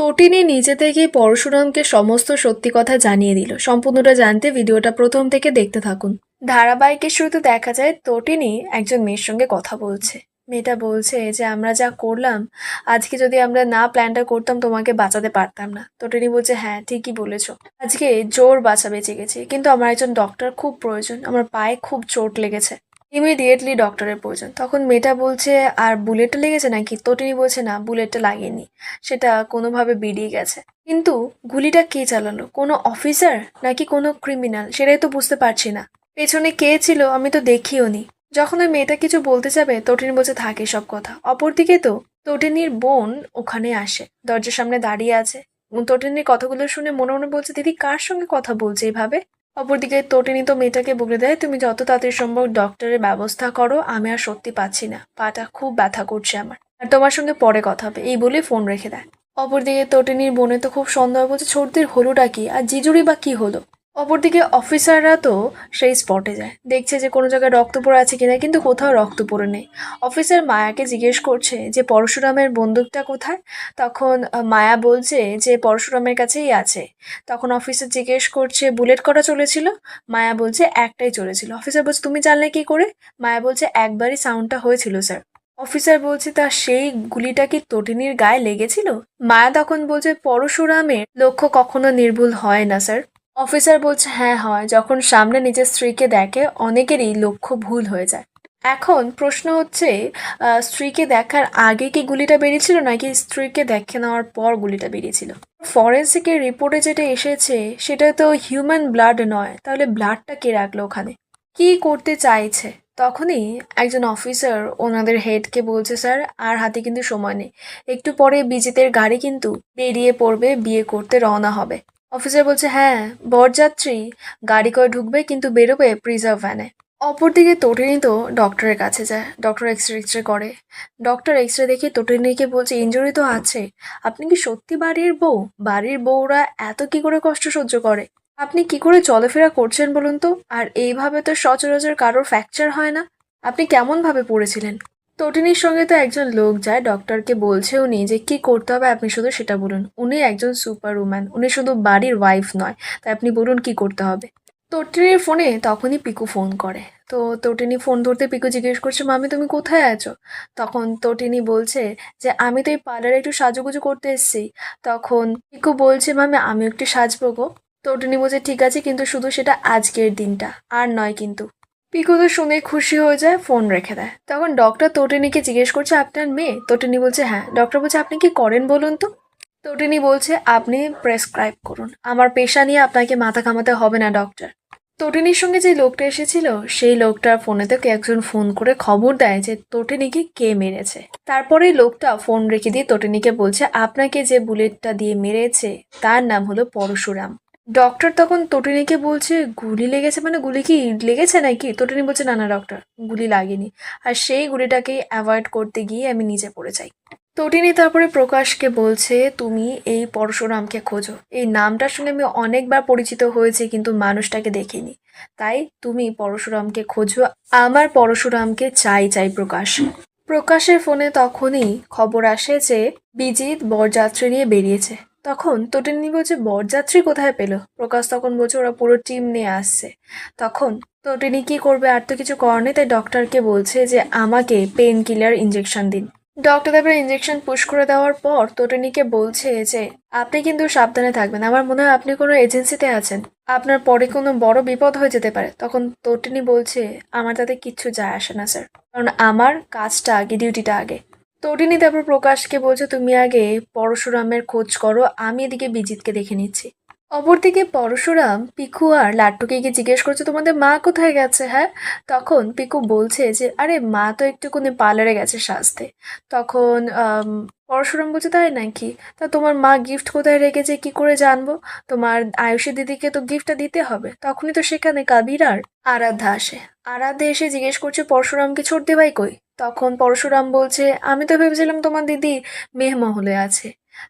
তটিনী নিজে থেকেই পরশুরামকে সমস্ত সত্যি কথা জানিয়ে দিল। সম্পূর্ণটা জানতে ভিডিওটা প্রথম থেকে দেখতে থাকুন। ধারাবাহিকের শুরুতে দেখা যায় তটিনী একজন মেয়ের সঙ্গে কথা বলছে। মেয়েটা বলছে যে, আমরা যা করলাম, আজকে যদি আমরা না প্ল্যানটা করতাম, তোমাকে বাঁচাতে পারতাম না। তটিনী বলছে হ্যাঁ ঠিকই বলেছ। আজকে জোর বাঁচা বেঁচে গেছি। কিন্তু আমার একজন ডক্টর খুব প্রয়োজন। আমার পায়ে খুব চোট লেগেছে। ইমিডিয়েটলি ডক্টরের প্রয়োজন। তখন মেয়েটা বলছে, আর বুলেটটা লেগেছে নাকি? তটিনী বলছে, না বুলেটটা লাগেনি। সেটা কোনোভাবে বেরিয়ে গেছে। কিন্তু গুলিটা কে চালালো? কোনো অফিসার নাকি কোনো ক্রিমিনাল সেটাই তো বুঝতে পারছি না। পেছনে কে ছিল আমি তো দেখিও নি। যখন ওই মেয়েটা কিছু বলতে যাবে তটিনী বলছে, থাকে সব কথা। অপরদিকে তো তটিনীর বোন ওখানে আসে, দরজার সামনে দাঁড়িয়ে আছে। তটিনীর কথাগুলো শুনে মনে মনে বলছে, দিদি, কার সঙ্গে কথা বলছে এইভাবে অপরদিকে তটিনী তো মেয়েটাকে বলে দেয়, তুমি যত তাড়াতাড়ি সম্ভব ডক্টরের ব্যবস্থা করো, আমি আর সত্যি পাচ্ছি না। পাটা খুব ব্যথা করছে আমার। আর তোমার সঙ্গে পরে কথা হবে। এই বলে ফোন রেখে দেয়। অপরদিকে তটিনীর বোনে তো খুব সন্দেহ বলছে, ছোটদের হলোটা কি? আর জিজুরি বা কি হলো? অপরদিকে অফিসাররা তো সেই স্পটে যায়। দেখছে যে কোনো জায়গায় রক্ত পড়ে আছে কিনা, কিন্তু কোথাও রক্ত পড়ে নেই। অফিসার মায়াকে জিজ্ঞেস করছে যে, পরশুরামের বন্দুকটা কোথায়? তখন মায়া বলছে যে, পরশুরামের কাছেই আছে। তখন অফিসার জিজ্ঞেস করছে, বুলেট কটা চলেছিল? মায়া বলছে, একটাই চলেছিল। অফিসার বলছে, তুমি জানলে কি করে? মায়া বলছে, একবারই সাউন্ডটা হয়েছিল স্যার অফিসার বলছে, তার সেই গুলিটা কি তটিনীর গায়ে লেগেছিল? মায়া তখন বলছে, পরশুরামের লক্ষ্য কখনো নির্ভুল হয় না স্যার অফিসার বলছে হ্যাঁ হয়। যখন সামনে নিজের স্ত্রীকে দেখে, অনেকেরই লক্ষ্য ভুল হয়ে যায়। এখন প্রশ্ন হচ্ছে স্ত্রীকে দেখার আগে কি গুলিটা বেরিয়েছিল, নাকি স্ত্রীকে দেখে নেওয়ার পর গুলিটা বেরিয়েছিল? ফরেন্সিকের রিপোর্টে যেটা এসেছে, সেটা তো হিউম্যান ব্লাড নয়। তাহলে ব্লাডটা কে রাখল ওখানে? কি করতে চাইছে? তখনই একজন অফিসার ওনাদের হেডকে বলছে, স্যার, আর হাতে কিন্তু সময় নেই। একটু পরে বিজিতের গাড়ি কিন্তু বেরিয়ে পড়বে, বিয়ে করতে রওনা হবে। অফিসার বলছে হ্যাঁ বরযাত্রী গাড়ি করে ঢুকবে, কিন্তু বেরোবে প্রিজার্ভ ভ্যানে অপরদিকে তটিনী তো ডক্টরের কাছে যায় doctor X ray X ray করে। ডক্টর এক্স রে দেখে তটিনীকে বলছে ইঞ্জুরি তো আছে। আপনি কি সত্যি বাড়ির বউ? বাড়ির বউরা এত কি করে কষ্ট সহ্য করে? আপনি কি করে চলাফেরা করছেন বলুন তো? আর এইভাবে তো সচরাচর কারোর ফ্র্যাকচার হয় না। আপনি কেমন ভাবে পড়েছিলেন? তটিনীর সঙ্গে তো একজন লোক যায় ডক্টরকে বলছে উনি যে কি করতে হবে আপনি শুধু সেটা বলুন। উনি একজন সুপার উম্যান উনি শুধু বাড়ির ওয়াইফ নয়, তাই আপনি বলুন কি করতে হবে। তটিনীর ফোনে তখনই পিকু ফোন করে। তো তটিনী ফোন ধরতে পিকু জিজ্ঞেস করছে, মামি, তুমি কোথায় আছো? তখন তটিনী বলছে যে, আমি তো এই পার্লারে একটু সাজুগুজু করতে এসেছি। তখন পিকু বলছে, মামি আমি একটু সাজবো গো। তটিনী বলছে, ঠিক আছে, কিন্তু শুধু সেটা আজকের দিনটা, আর নয় কিন্তু। পিকু তো শুনে খুশি হয়ে যায়, ফোন রেখে দেয়। তখন ডক্টর তটিনীকে জিজ্ঞেস করছে, আপনার মেয়ে? তটিনী বলছে হ্যাঁ। ডক্টর বলছে, আপনি কি করেন বলুন তো? তোটিনি বলছে, আপনি প্রেসক্রাইব করুন। আমার পেশা নিয়ে আপনাকে মাথা কামাতে হবে না ডক্টর তোটিনির সঙ্গে যে লোকটা এসেছিল, সেই লোকটার ফোনে থেকে একজন ফোন করে খবর দেয় যে তটিনীকে কে মেরেছে। তারপরে লোকটা ফোন রেখে দিয়ে তটিনীকে বলছে, আপনাকে যে বুলেটটা দিয়ে মেরেছে, তার নাম হলো পরশুরাম। ডক্টর তখন তটিনীকে বলছে, গুলি লেগেছে মানে গুলি কি লেগেছে নাকি? তটিনী বলছে, না না ডক্টর গুলি লাগেনি। আর সেই গুলিটাকে অ্যাভয়েড করতে গিয়ে আমি নিচে পড়ে যাই। তটিনী তারপরে প্রকাশকে বলছে, তুমি এই পরশুরামকে খোঁজো। এই নামটার সঙ্গে আমি অনেকবার পরিচিত হয়েছি, কিন্তু মানুষটাকে দেখিনি। তাই তুমি পরশুরামকে খোঁজো। আমার পরশুরামকে চাই চাই প্রকাশ। প্রকাশের ফোনে তখনই খবর আসে যে বিজিত বরযাত্রী নিয়ে বেরিয়েছে। তখন তটিনী বলছে বরযাত্রী কোথায় পেল? প্রকাশ তখন বলছে, ওরা পুরো টিম নিয়ে আসছে। তখন তটিনী কি করবে আর তো কিছু করার নেই, তাই ডক্টরকে বলছে যে, আমাকে পেন কিলার ইঞ্জেকশন দিন। ডক্টর তারপরে ইঞ্জেকশন পুশ করে দেওয়ার পর তটিনীকে বলছে যে, আপনি কিন্তু সাবধানে থাকবেন। আমার মনে হয় আপনি কোনো এজেন্সিতে আছেন। আপনার পরে কোনো বড় বিপদ হয়ে যেতে পারে। তখন তটিনী বলছে, আমার তাতে কিচ্ছু যায় আসে না, স্যার। কারণ আমার কাজটা আগে ডিউটিটা আগে। তটিনী তারপর প্রকাশকে বলছে, তুমি আগে পরশুরামের খোঁজ করো, আমি এদিকে বিজিতকে দেখে নিচ্ছি। অপরদিকে পরশুরাম, পিকু আর লাট্টুকে গিয়ে জিজ্ঞেস করছে, তোমাদের মা কোথায় গেছে? হ্যাঁ? তখন পিকু বলছে যে, আরে, মা তো একটুখানি পার্লারে গেছে সাজতে। তখন পরশুরাম বলছে, তাই নাকি? তা তোমার মা গিফট কোথায় রেখেছে? কি করে জানব? তোমার আয়ুষী দিদিকে তো গিফটটা দিতে হবে। তখনই তো সেখানে কাবির আর আরাধ্যা আসে। আরাধ্যা এসে জিজ্ঞেস করছে পরশুরামকে ছোট ভাই কই? তখন পরশুরাম বলছে, আমি তো ভেবেছিলাম তোমার দিদি মেহমহলে আছে।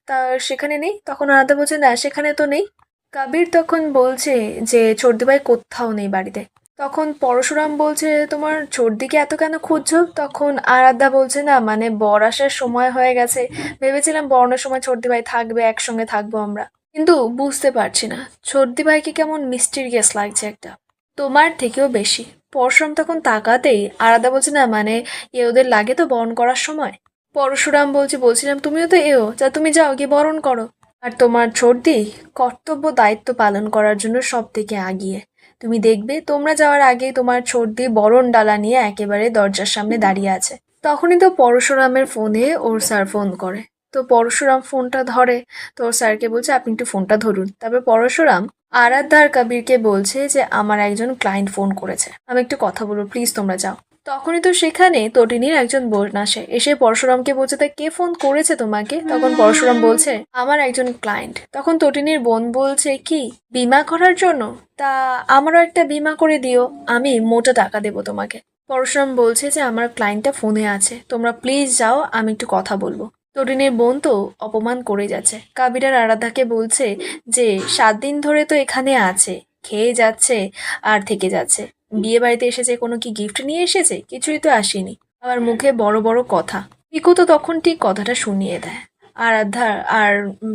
তা সেখানে নেই? তখন আরাধ্যা বলছে, না, সেখানে তো নেই। কাবির তখন বলছে যে, চর্দি ভাই কোথাও নেই বাড়িতে। তখন পরশুরাম বলছে, তোমার সর্দিকে এত কেন খুঁজছো? তখন আরাধ্যা বলছে, না মানে বর আসার সময় হয়ে গেছে। ভেবেছিলাম বর্ণের সময় সর্দি ভাই থাকবে, একসঙ্গে থাকব আমরা। কিন্তু বুঝতে পারছি না। সর্দি ভাইকে কেমন মিস্টিরিয়াস লাগছে একটা। তোমার থেকেও বেশি। পরশুরাম তখন তাকাতেই আরাধ্যা বলছে, না মানে এ ওদের লাগে তো বরণ করার সময়? পরশুরাম বলছে, বলছিলাম, তুমিও তো এও, যা তুমি যাও, গিয়ে বরণ করো। আর তোমার সর্দি কর্তব্য দায়িত্ব পালন করার জন্য সব থেকে আগিয়ে। তুমি দেখবে, তোমরা যাওয়ার আগে তোমার সর্দি বরণ ডালা নিয়ে একেবারে দরজার সামনে দাঁড়িয়ে আছে। তখনই তো পরশুরামের ফোনে ওর স্যার ফোন করে। তো পরশুরাম ফোনটা ধরে, তো স্যারকে বলছে, আপনি একটু ফোনটা ধরুন। তারপর পরশুরাম আরাধ্যার কবিরকে বলছে যে, আমার একজন ক্লায়েন্ট ফোন করেছে। আমি একটু কথা বলব, প্লিজ তোমরা যাও। তখনই তো সেখানে তটিনীর একজন বোন আসে। এসে পরশুরামকে বলছে, তা কে ফোন করেছে তোমাকে? তখন পরশুরাম বলছে, আমার একজন ক্লায়েন্ট। তখন তটিনীর বোন বলছে, কি, বিমা করার জন্য? তা আমারও একটা বিমা করে দিও, আমি মোটা টাকা দেবো তোমাকে। পরশুরাম বলছে যে, আমার ক্লায়েন্টটা ফোনে আছে, তোমরা প্লিজ যাও, আমি একটু কথা বলব। তটিনীর বোন তো অপমান করে যাচ্ছে। কাবিরার আরাধাকে বলছে যে, সাত দিন ধরে তো এখানে আছে, খেয়ে যাচ্ছে আর থেকে যাচ্ছে। বিয়ে বাড়িতে এসেছে কোনো কি গিফট নিয়ে এসেছে? কিছুই তো আসেনি। আবার মুখে বড় বড় কথা। পিকু তো তখন ঠিক কথাটা শুনিয়ে দেয়। আরাধ্যা আর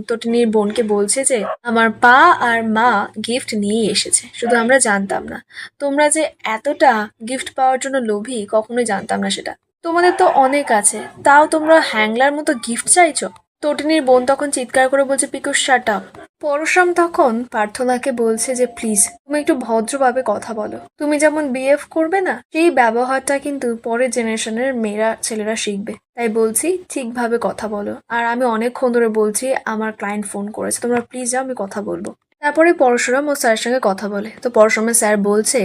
তটিনীর বোনকে বলছে যে, আমার পা আর মা গিফট নিয়েই এসেছে। শুধু আমরা জানতাম না। তোমরা যে এতটা গিফট পাওয়ার জন্য লোভী, কখনোই জানতাম না সেটা। তোমাদের তো অনেক আছে। তাও তোমরা হ্যাংলার মতো গিফট চাইছো? তটিনীর বোন তখন চিৎকার করে বলছে পিকুস শাট আপ পরশুরাম তখন প্রার্থনাকে বলছে যে, প্লিজ, তুমি একটু ভদ্রভাবে কথা বলো। তুমি যেমন বিএফ করবে না, সেই ব্যবহারটা কিন্তু পরের জেনারেশনের মেয়েরা, ছেলেরা শিখবে। তাই বলছি, ঠিকভাবে কথা বলো। আর আমি অনেকক্ষণ ধরে বলছি, আমার ক্লায়েন্ট ফোন করেছে। তোমরা প্লিজ যাও, আমি কথা বলব। তারপরে পরশুরাম ও স্যারের সঙ্গে কথা বলে। তো পরশুরামের স্যার বলছে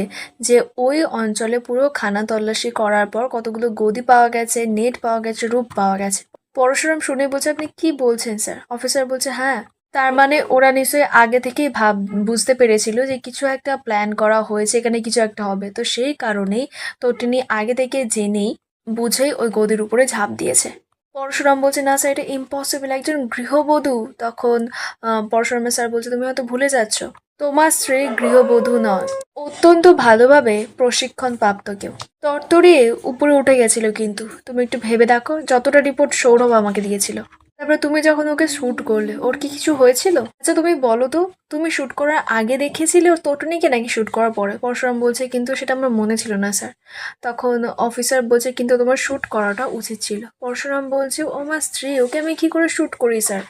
যে, ওই অঞ্চলে পুরো খানা তল্লাশি করার পর কতগুলো গদি পাওয়া গেছে, নেট পাওয়া গেছে, রূপ পাওয়া গেছে। পরশুরাম শুনে বলছে, আপনি কি বলছেন স্যার? অফিসার বলছে হ্যাঁ তার মানে ওরা নিশ্চয়ই আগে থেকেই ভাব, বুঝতে পেরেছিল যে কিছু একটা প্ল্যান করা হয়েছে, এখানে কিছু একটা হবে। তো সেই কারণেই তো তিনি আগে থেকে জেনেই বুঝেই ওই গদির উপরে ঝাঁপ দিয়েছে। পরশুরাম বলছে, না স্যার, এটা ইম্পসিবল একজন গৃহবধূ তখন পরশুরামের স্যার বলছে, তুমি হয়তো ভুলে যাচ্ছ। তোমার স্ত্রী গৃহবধূ নয়। অত্যন্ত ভালোভাবে প্রশিক্ষণ প্রাপ্ত কেউ। তরতরিয়ে উপরে উঠে গেছিল কিন্তু। তুমি একটু ভেবে দেখো, যতটা রিপোর্ট সৌরভ আমাকে দিয়েছিল। তারপরে তুমি যখন ওকে শ্যুট করলে, ওর কি কিছু হয়েছিল? আচ্ছা তুমি বলো তো, তুমি শ্যুট করার আগে দেখেছিলে ওর তটনিকে নাকি শ্যুট করার পরে? পরশুরাম বলছে, কিন্তু সেটা আমার মনে ছিল না স্যার তখন অফিসার বলছে, কিন্তু তোমার শ্যুট করাটা উচিত ছিল। পরশুরাম বলছে, ও আমার স্ত্রী, ওকে আমি কি করে শ্যুট করি স্যার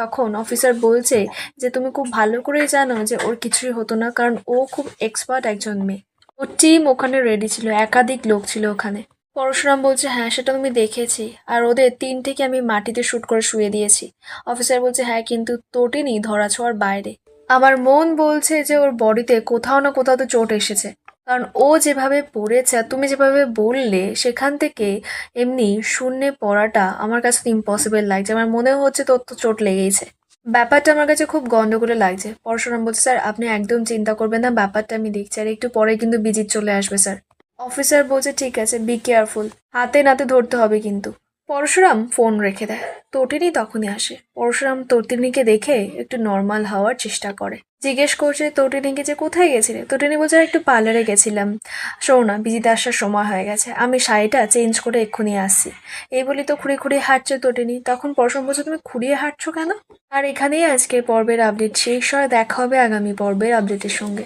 তখন অফিসার বলছে যে, তুমি খুব ভালো করেই জানো যে, ওর কিছুই হতো না, কারণ ও খুব এক্সপার্ট একজন মেয়ে। ওর টিম ওখানে রেডি ছিল, একাধিক লোক ছিল ওখানে। পরশুরাম বলছে হ্যাঁ সেটা আমি দেখেছি। আর ওদের তিন থেকে আমি মাটিতে শুট করে শুয়ে দিয়েছি। অফিসার বলছে হ্যাঁ কিন্তু তোটেনি ধরা ছোঁয়ার বাইরে। আমার মন বলছে যে ওর বডিতে কোথাও না কোথাও তো চোট এসেছে। কারণ ও যেভাবে পড়েছে আর তুমি যেভাবে বললে, সেখান থেকে এমনি শূন্যে পড়াটা আমার কাছে তো ইম্পসিবল লাগছে। আমার মনে হচ্ছে তোর তো চোট লেগেইছে। ব্যাপারটা আমার কাছে খুব গন্ডগোলে লাগছে। পরশুরাম বলছে, স্যার, আপনি একদম চিন্তা করবেন না, ব্যাপারটা আমি দেখছি। আর একটু পরে কিন্তু বিজিত চলে আসবে, স্যার। অফিসার বলছে, ঠিক আছে বি কেয়ারফুল হাতে নাতে ধরতে হবে কিন্তু। পরশুরাম ফোন রেখে দেয়। তটিনী তখনই আসে। পরশুরাম তটিনীকে দেখে একটু নর্মাল হওয়ার চেষ্টা করে। জিজ্ঞেস করছে তটিনীকে যে কোথায় গেছিলে? তটিনী বলছে "আর একটু পার্লারে গেছিলাম। শোনো না বিজিতে আসার সময় হয়ে গেছে। আমি শাড়িটা চেঞ্জ করে এক্ষুনি আসছি। এই বলি তো খুঁড়িয়ে খুঁড়িয়ে হাঁটছে তটিনী তখন পরশুরাম বলছে, তুমি খুঁড়িয়ে হাঁটছো কেন? আর এখানেই আজকের পর্বের আপডেট শেষ হয়। দেখা হবে আগামী পর্বের আপডেটের সঙ্গে।